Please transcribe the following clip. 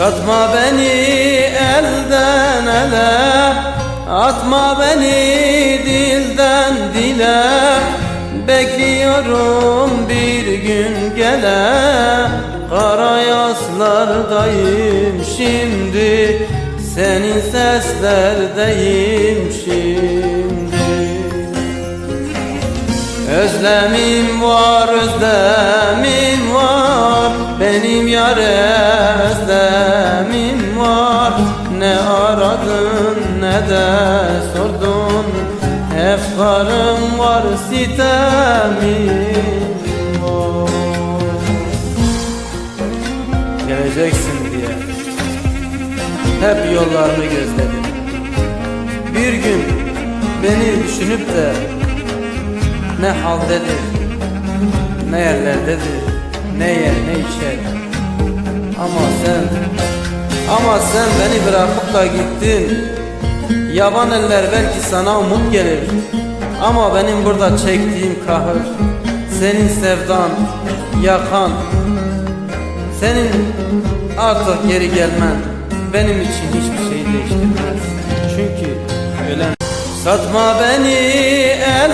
Satma beni elden ele Atma beni dilden dile. Bekliyorum bir gün gele Kara yaslardayım şimdi. Senin seslerdeyim şimdi. Özlemim var, özlemim var Benim yare özlemim var. Ne aradın ne de sordun. Efkarım var, sitemim var. Geleceksin diye Hep yollarını gözledim. Bir gün beni düşünüp de ne haldedir, ne yerlerdedir, ne yer ne içer. Ama sen, ama sen beni bırakıp da gittin. Yaban eller belki sana umut gelir. Ama benim burada çektiğim kahır, senin sevdan, yakan, senin artık geri gelmen benim için hiçbir şey değiştirmez. Çünkü ölen satma beni el